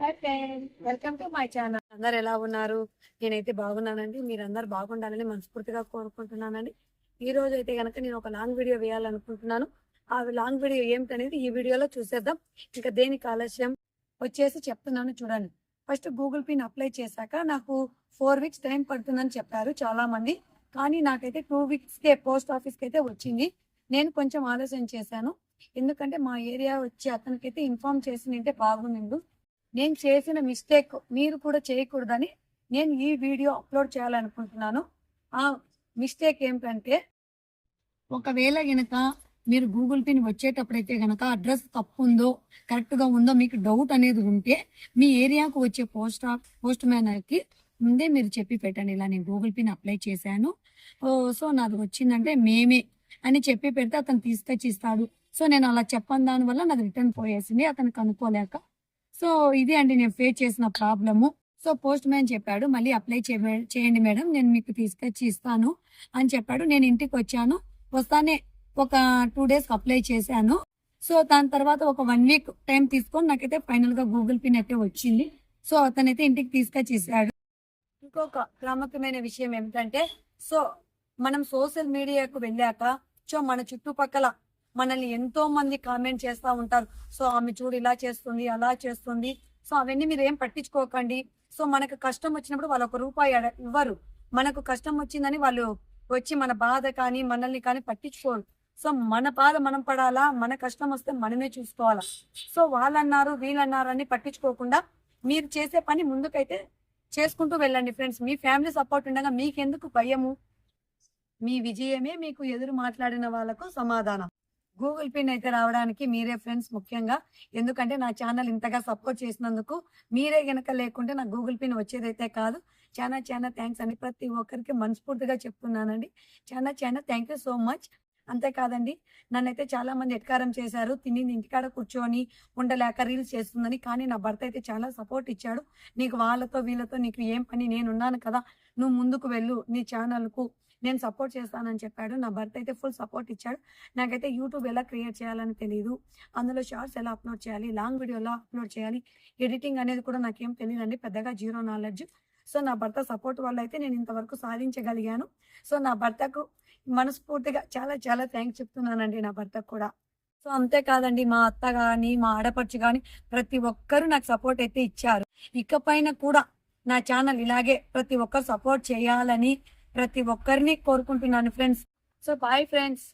Hi welcome to my channel అందరు ఎలా ఉన్నారు? నేనైతే బాగున్నానండి. మీరందరు బాగుండాలని మనస్ఫూర్తిగా కోరుకుంటున్నానండి. ఈ రోజు అయితే కనుక నేను ఒక లాంగ్ వీడియో వేయాలనుకుంటున్నాను. ఆ లాంగ్ వీడియో ఏమిటనేది ఈ వీడియోలో చూసేద్దాం. ఇంకా దేనికి ఆలస్యం? వచ్చేసి చెప్తున్నాను చూడండి. ఫస్ట్ గూగుల్ పిన్ అప్లై చేశాక నాకు ఫోర్ వీక్స్ టైం పడుతుందని చెప్పారు చాలా మంది కానీ నాకైతే టూ వీక్స్కే పోస్ట్ ఆఫీస్కి అయితే వచ్చింది. నేను కొంచెం ఆలోచన చేశాను. ఎందుకంటే మా ఏరియా వచ్చి అతనికైతే ఇన్ఫార్మ్ చేసి నింటే బాగుండు నేను చేసిన మిస్టేక్ మీరు కూడా చేయకూడదని నేను ఈ వీడియో అప్లోడ్ చేయాలనుకుంటున్నాను. ఆ మిస్టేక్ ఏమిటంటే ఒకవేళ గనక మీరు గూగుల్ పిన్ వచ్చేటప్పుడైతే గనక అడ్రస్ తప్పు ఉందో కరెక్ట్గా ఉందో మీకు డౌట్ అనేది ఉంటే మీ ఏరియాకు వచ్చే పోస్ట్ పోస్ట్ మేనర్కి ముందే మీరు చెప్పి పెట్టండి. ఇలా నేను గూగుల్ పిన్ అప్లై చేశాను. సో నాది వచ్చిందంటే మేమే అని చెప్పి పెడితే అతను తీసుకొచ్చి ఇస్తాడు. సో నేను అలా చెప్పని దాని వల్ల నాది రిటర్న్ పోయేసింది. అతను కనుక్కోలేక సో ఇది అండి నేను ఫేస్ చేసిన ప్రాబ్లము సో పోస్ట్ మ్యాన్ చెప్పాడు మళ్ళీ అప్లై చేయండి మేడం నేను మీకు తీసుకొచ్చి ఇస్తాను అని చెప్పాడు. నేను ఇంటికి వచ్చాను. వస్తానే ఒక టూ డేస్ అప్లై చేశాను. సో దాని తర్వాత ఒక వన్ వీక్ టైం తీసుకొని నాకైతే ఫైనల్గా గూగుల్ పిన్ అయితే వచ్చింది. సో అతనైతే ఇంటికి తీసుకొచ్చి ఇచ్చాడు. ఇంకొక ప్రాముఖ్యమైన విషయం ఏమిటంటే సో మనం సోషల్ మీడియాకు వెళ్ళాక సో మన చుట్టుపక్కల మనల్ని ఎంతో మంది కామెంట్ చేస్తూ ఉంటారు. సో ఆమె చూడు ఇలా చేస్తుంది అలా చేస్తుంది. సో అవన్నీ మీరు ఏం పట్టించుకోకండి. సో మనకు కష్టం వచ్చినప్పుడు వాళ్ళు ఒక రూపాయి ఇవ్వరు. మనకు కష్టం వచ్చిందని వాళ్ళు వచ్చి మన బాధ కానీ మనల్ని కానీ పట్టించుకోరు. సో మన బాధ మనం పడాలా? మన కష్టం వస్తే మనమే చూసుకోవాలా? సో వాళ్ళన్నారు వీళ్ళన్నారు అని పట్టించుకోకుండా మీరు చేసే పని ముందుకైతే చేసుకుంటూ వెళ్ళండి ఫ్రెండ్స్. మీ ఫ్యామిలీ సపోర్ట్ ఉండగా మీకెందుకు భయము? మీ విజయమే మీకు ఎదురు మాట్లాడిన వాళ్ళకు సమాధానం. గూగుల్ పిన్ అయితే రావడానికి మీరే ఫ్రెండ్స్ ముఖ్యంగా. ఎందుకంటే నా ఛానల్ ఇంతగా సపోర్ట్ చేసినందుకు మీరే గనక లేకుంటే నా గూగుల్ పిన్ వచ్చేదైతే కాదు. చాలా చాలా థ్యాంక్స్ అని ప్రతి ఒక్కరికి మనస్ఫూర్తిగా చెప్తున్నానండి. చాలా చాలా థ్యాంక్ యూ సో మచ్. అంతేకాదండి నన్నైతే చాలా మంది ఎట్కారం చేశారు. తిని ఇంటికాడ కూర్చొని ఉండలేక రీల్స్ చేస్తుందని కానీ నా భర్త అయితే చాలా సపోర్ట్ ఇచ్చాడు. నీకు వాళ్ళతో వీళ్ళతో నీకు ఏం పని? నేను ఉన్నాను కదా. నువ్వు ముందుకు వెళ్ళు. నీ ఛానల్కు నేను సపోర్ట్ చేస్తానని చెప్పాడు. నా భర్త అయితే ఫుల్ సపోర్ట్ ఇచ్చాడు. నాకైతే యూట్యూబ్ ఎలా క్రియేట్ చేయాలని తెలియదు అందులో షార్ట్స్ ఎలా అప్లోడ్ చేయాలి? లాంగ్ వీడియో ఎలా అప్లోడ్ చేయాలి? ఎడిటింగ్ అనేది కూడా నాకేం తెలియదండి పెద్దగా జీరో నాలెడ్జ్. సో నా భర్త సపోర్ట్ వల్ల అయితే నేను ఇంతవరకు సాధించగలిగాను. సో నా భర్తకు మనస్ఫూర్తిగా చాలా చాలా థ్యాంక్స్ చెప్తున్నానండి నా భర్తకు కూడా. సో అంతేకాదండి మా అత్త కానీ మా ఆడపడుచు కానీ ప్రతి ఒక్కరూ నాకు సపోర్ట్ అయితే ఇచ్చారు. ఇకపైన కూడా నా ఛానల్ ఇలాగే ప్రతి ఒక్కరు సపోర్ట్ చేయాలని ప్రతి ఒక్కరిని కోరుకుంటున్నాను ఫ్రెండ్స్ సో బాయ్ ఫ్రెండ్స్